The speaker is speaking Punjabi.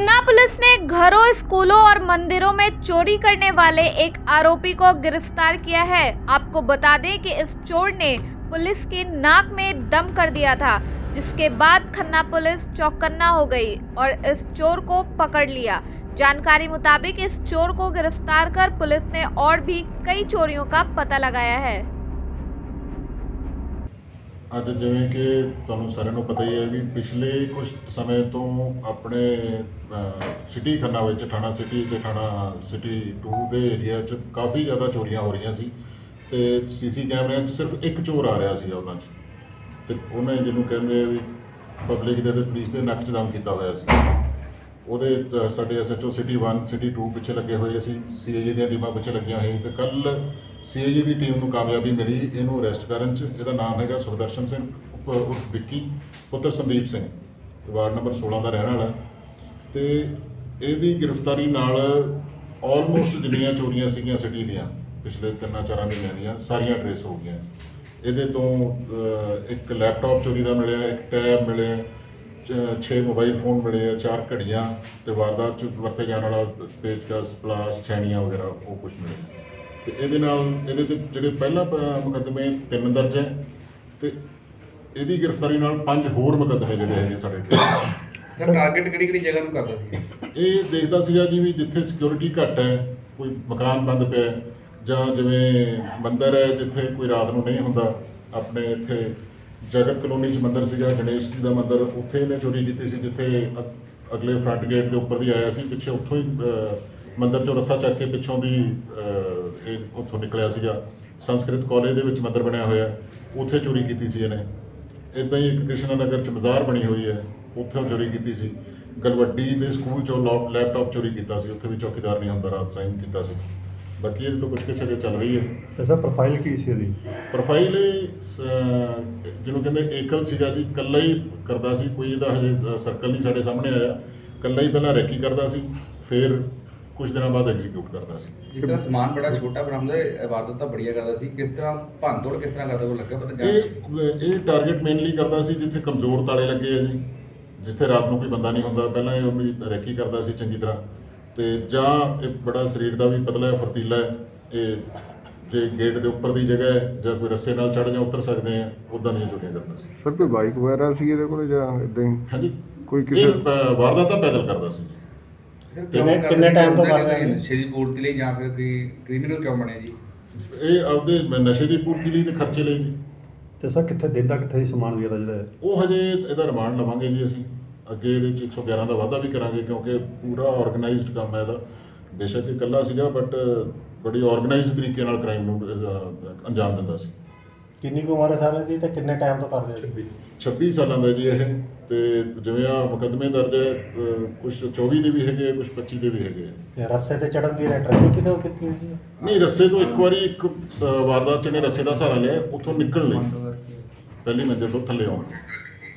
खन्ना पुलिस ने घरों, स्कूलों और मंदिरों में चोरी करने वाले एक आरोपी को गिरफ़्तार किया है। आपको बता दें कि इस चोर ने पुलिस की नाक में दम कर दिया था, जिसके बाद खन्ना पुलिस चौकन्ना हो गई और इस चोर को पकड़ लिया। जानकारी मुताबिक इस चोर को गिरफ़्तार कर पुलिस ने और भी कई चोरियों का पता लगाया है। ਅੱਜ ਜਿਵੇਂ ਕਿ ਤੁਹਾਨੂੰ ਸਾਰਿਆਂ ਨੂੰ ਪਤਾ ਹੀ ਹੈ ਵੀ ਪਿਛਲੇ ਕੁਝ ਸਮੇਂ ਤੋਂ ਆਪਣੇ ਸਿਟੀ ਖੰਨਾ ਵਿੱਚ ਥਾਣਾ ਸਿਟੀ ਤੇ ਥਾਣਾ ਸਿਟੀ 2 ਦੇ ਏਰੀਆ 'ਚ ਕਾਫੀ ਜ਼ਿਆਦਾ ਚੋਰੀਆਂ ਹੋ ਰਹੀਆਂ ਸੀ ਤੇ ਸੀਸੀ ਕੈਮਰਿਆਂ 'ਚ ਸਿਰਫ ਇੱਕ ਚੋਰ ਆ ਰਿਹਾ ਸੀ ਉਹਨਾਂ 'ਚ। ਤੇ ਉਹਨੇ ਜਿਹਨੂੰ ਕਹਿੰਦੇ ਵੀ ਪਬਲਿਕ ਦੇ ਤੇ ਪੁਲਿਸ ਦੇ ਨੱਕ 'ਚ ਦਮ ਕੀਤਾ ਹੋਇਆ ਸੀ। ਉਹਦੇ ਚ ਸਾਡੇ ਐਸਐਚਓ ਸਿਟੀ 1 ਸਿਟੀ 2 ਪਿੱਛੇ ਲੱਗੇ ਹੋਏ ਸੀ ਸੀਏਜੀ ਦੀਆਂ ਟੀਮਾਂ ਪਿੱਛੇ ਲੱਗੀਆਂ ਹੋਈਆਂ ਤੇ ਕੱਲ ਸੀਏਜੀ ਦੀ ਟੀਮ ਨੂੰ ਕਾਮਯਾਬੀ ਮਿਲੀ ਇਹਨੂੰ ਅਰੈਸਟ ਕਰਨ ਚ। ਇਹਦਾ ਨਾਮ ਹੈਗਾ ਸੁਖਦਰਸ਼ਨ ਸਿੰਘ, ਉਪ- ਵਿੱਕੀ, ਪੁੱਤਰ ਸੰਦੀਪ ਸਿੰਘ, ਵਾਰਡ ਨੰਬਰ 16 ਦਾ ਰਹਿਣ ਵਾਲਾ। ਤੇ ਇਹਦੀ ਗ੍ਰਿਫਤਾਰੀ ਨਾਲ ਆਲਮੋਸਟ ਜਿੰਨੀਆਂ ਚੋਰੀਆਂ ਸੀਗੀਆਂ ਸਿਟੀ ਦੀਆਂ, ਪਿਛਲੇ ਤਿੰਨਾਂ ਚਾਰਾਂ ਮਹੀਨਿਆਂ ਦੀਆਂ, ਸਾਰੀਆਂ ਟਰੇਸ ਹੋ ਗਈਆਂ। ਇਹਦੇ ਤੋਂ ਇੱਕ ਲੈਪਟਾਪ ਚੋਰੀ ਦਾ ਮਿਲਿਆ, ਇੱਕ ਟੈਬ ਮਿਲਿਆ 6 ਮੋਬਾਈਲ ਫੋਨ ਮਿਲੇ ਆ ਚਾਰ ਘੜੀਆਂ ਤੇ ਵਾਰਦਾਤ ਚ ਵਰਤੇ ਜਾਣ ਵਾਲਾ ਪੇਚਕਸ ਪਲਾਸ ਛੈਣੀਆਂ ਵਗੈਰਾ ਉਹ ਕੁਝ ਮਿਲੇ ਤੇ ਇਹਦੇ ਨਾਲ ਇਹਦੇ ਤੇ ਜਿਹੜੇ ਪਹਿਲਾ ਪ- ਮੁਕੱਦਮੇ ਤਿੰਨ ਦਰਜ ਹੈ ਤੇ ਇਹਦੀ ਗ੍ਰਿਫਤਾਰੀ ਨਾਲ ਪੰਜ ਹੋਰ ਮੁਕੱਦਮੇ ਜਿਹੜੇ ਹੈਗੇ ਸਾਡੇ ਸਰ ਟਾਰਗੇਟ ਕਿਹੜੀ ਕਿਹੜੀ ਜਗ੍ਹਾ ਨੂੰ ਕਰਦਾ ਸੀ? ਇਹ ਦੇਖਦਾ ਸੀਗਾ ਜੀ ਵੀ ਜਿੱਥੇ ਸਿਕਿਉਰਿਟੀ ਘੱਟ ਹੈ ਕੋਈ ਮਕਾਨ ਬੰਦ ਪਿਆ ਹੈ, ਜਾਂ ਜਿਵੇਂ ਮੰਦਿਰ ਹੈ ਜਿੱਥੇ ਕੋਈ ਰਾਤ ਨੂੰ ਨਹੀਂ ਹੁੰਦਾ ਆਪਣੇ ਇੱਥੇ ਜਗਤ ਕਲੋਨੀ 'ਚ ਮੰਦਿਰ ਸੀਗਾ ਗਣੇਸ਼ ਜੀ ਦਾ ਮੰਦਿਰ ਉੱਥੇ ਇਹਨੇ ਚੋਰੀ ਕੀਤੀ ਸੀ ਜਿੱਥੇ ਅ- ਅਗਲੇ ਫਰੰਟ ਗੇਟ ਦੇ ਉੱਪਰ ਦੀ ਆਇਆ ਸੀ ਪਿੱਛੇ ਉੱਥੋਂ ਹੀ ਅ, ਮੰਦਿਰ 'ਚੋਂ ਰੱਸਾ ਚੱਕ ਕੇ ਪਿੱਛੋਂ ਦੀ ਅ, ਇਹ ਉੱਥੋਂ ਨਿਕਲਿਆ ਸੀਗਾ। ਸੰਸਕ੍ਰਿਤ ਕਾਲਜ ਦੇ ਵਿੱਚ ਮੰਦਿਰ ਬਣਿਆ ਹੋਇਆ ਉੱਥੇ ਚੋਰੀ ਕੀਤੀ ਸੀ ਇਹਨੇ। ਇਦਾਂ ਹੀ ਇੱਕ ਕ੍ਰਿਸ਼ਨਾ ਨਗਰ 'ਚ ਬਾਜ਼ਾਰ ਬਣੀ ਹੋਈ ਹੈ ਉੱਥੋਂ ਚੋਰੀ ਕੀਤੀ ਸੀ। ਗਲਵੱਡੀ ਦੇ ਸਕੂਲ 'ਚੋਂ ਲੌ- ਲੈਪਟਾਪ ਚੋਰੀ ਕੀਤਾ ਸੀ ਉੱਥੇ ਵੀ ਚੌਕੀਦਾਰ ਨਹੀਂ ਹੁੰਦਾ ਰਾਤ ਸਾਈਨ ਕੀਤਾ ਸੀ। ਬਾਕੀ ਇਹਦੇ ਤੋਂ ਕੁਝ ਕੁਛ ਅਜੇ ਚੱਲ ਰਹੀ ਹੈ। ਐਸਾ ਪ੍ਰੋਫਾਈਲ ਕੀ ਸੀ ਇਹਦੀ? ਪ੍ਰੋਫਾਈਲ ਇਹ ਸ- ਜਿਹਨੂੰ ਕਹਿੰਦੇ ਏਕਲ ਸੀਗਾ ਜੀ ਇਕੱਲਾ ਹੀ ਕਰਦਾ ਸੀ ਕੋਈ ਇਹਦਾ ਹਜੇ ਸਰਕਲ ਨਹੀਂ ਸਾਡੇ ਸਾਹਮਣੇ ਆਇਆ। ਇਕੱਲਾ ਹੀ ਪਹਿਲਾਂ ਰੈਕੀ ਕਰਦਾ ਸੀ ਫਿਰ ਕੁਝ ਦਿਨਾਂ ਬਾਅਦ ਐਗਜ਼ੀਕਿਊਟ ਕਰਦਾ ਸੀ। ਜਿਸ ਤਰ੍ਹਾਂ ਸਮਾਨ ਬੜਾ ਛੋਟਾ ਬਰਾਮਦ ਹੈ ਵਾਰਦਾਤਾਂ ਬੜੀਆਂ ਕਰਦਾ ਸੀ। ਕਿਸ ਤਰ੍ਹਾਂ ਭੰਨਤੋੜ ਕਿਸ ਤਰ੍ਹਾਂ ਕਰਦਾ ਕੋਈ ਲੱਗਾ ਪਤਾ ਜਾਣ ਇਹ ਇਹ ਟਾਰਗੇਟ ਮੇਨਲੀ ਕਰਦਾ ਸੀ ਜਿੱਥੇ ਕਮਜ਼ੋਰ ਤਾਲੇ ਲੱਗੇ ਆ ਜੀ ਜਿੱਥੇ ਰਾਤ ਨੂੰ ਕੋਈ ਬੰਦਾ ਨਹੀਂ ਹੁੰਦਾ। ਪਹਿਲਾਂ ਇਹ ਰੈਕੀ ਕਰਦਾ ਸੀ ਚੰਗੀ ਤਰ੍ਹਾਂ। ਤੇ ਜਾਂ ਇਹ ਬੜਾ ਸਰੀਰ ਦਾ ਵੀ ਪਤਲਾ ਹੈ ਫਰਤੀਲਾ ਹੈ ਇਹ ਜੇ ਗੇਟ ਦੇ ਉੱਪਰ ਦੀ ਜਗ੍ਹਾ ਹੈ ਜਾਂ ਕੋਈ ਰੱਸੇ ਨਾਲ ਚੜ੍ਹ ਜਾਂ ਉਤਰ ਸਕਦੇ ਆ ਉਦਾਂ ਦੀਆਂ ਚੋਰੀਆਂ ਕਰਦਾ ਸੀ। ਸਰ ਕੋਈ ਬਾਈਕ ਵਗੈਰਾ ਸੀ ਇਹਦੇ ਕੋਲ ਜਾਂ ਇਦਾਂ ਹੀ? ਹਾਂਜੀ। ਕੋਈ ਕਿਸੇ- ਇਹ, ਅ, ਵਾਰਦਾਤਾਂ ਪੈਦਲ ਕਰਦਾ ਸੀ। ਸਰ, ਕਿੰਨੇ- ਕਿੰਨੇ ਕਰਦਾ time ਤੋਂ ਸੀ? ਕਰ ਰਿਹਾ ਦੀ ਪੂਰਤੀ ਲਈ ਜਾਂ ਫਿਰ ਕੋਈ ਕ੍ਰਿਮੀਨਲ ਕਿਉਂ ਬਣਿਆ ਜੀ? ਇਹ ਆਪਦੇ ਨਸ਼ੇ ਦੀ ਪੂਰਤੀ ਲਈ ਤੇ ਖਰਚੇ ਲਈ ਜੀ। ਤੇ ਸਰ ਕਿੱਥੇ ਦਿੰਦਾ ਕਿੱਥੇ ਸੀ ਸਮਾਨ ਵੀ ਇਹਦਾ ਜਿਹੜਾ ਹੈ? ਉਹ ਹਜੇ ਇਹਦਾ ਰਿਮਾਂਡ ਲਵਾਂਗੇ ਜੀ ਅਸੀਂ। ਅੱਗੇ ਇਹਦੇ ਚ 111 ਦਾ ਵਾਅਦਾ ਵੀ ਕਰਾਂਗੇ ਕਿਉਂਕਿ ਪੂਰਾ ਆਰਗੇਨਾਈਜ਼ਡ ਕੰਮ ਹੈ ਇਹਦਾ। ਬੇਸ਼ੱਕ ਇਹ ਇਕੱਲਾ ਸੀਗਾ ਬਟ ਬੜੀ ਆਰਗੇਨਾਈਜ਼ਡ ਤਰੀਕੇ ਨਾਲ ਕ੍ਰਾਈਮ ਨੂੰ ਅਹ, ਅੰਜਾਮ ਦਿੰਦਾ ਸੀ। ਕਿੰਨੀ ਕੁ ਉਮਰ ਹੈ ਸਰ ਦੀ ਤੇ ਕਿੰਨੇ ਟਾਈਮ ਤੋਂ ਕਰ ਰਿਹਾ ਸੀ 26 ਸਾਲਾਂ ਦਾ ਜੀ ਇਹ। ਤੇ ਜਿਵੇਂ ਆ ਮੁਕੱਦਮੇ ਦਰਜ ਹੈ ਕੁਝ 24 ਦੇ ਵੀ ਹੈਗੇ ਕੁਝ 25 ਦੇ ਵੀ ਹੈਗੇ। ਆ। ਤੇ ਰਸਤੇ ਤੇ ਚੜਨ ਦੀ ਟ੍ਰੈਫਿਕ ਕਿਦੋਂ ਕੀਤੀ ਹੋਈ ਸੀ ਨਹੀਂ ਰੱਸੇ ਤੋਂ ਇੱਕ ਵਾਰੀ ਇੱਕ ਸ- ਵਾਰਦਾਤ ਚ ਨੇ ਰੱਸੇ ਦਾ ਸਹਾਰਾ ਲਿਆ ਉੱਥੋਂ ਨਿਕਲਣ ਲਈ। ਪਹਿਲੀ ਮੰਜ਼ਿਲ ਤੋਂ ਥੱਲੇ ਆਉਣ ਲਈ।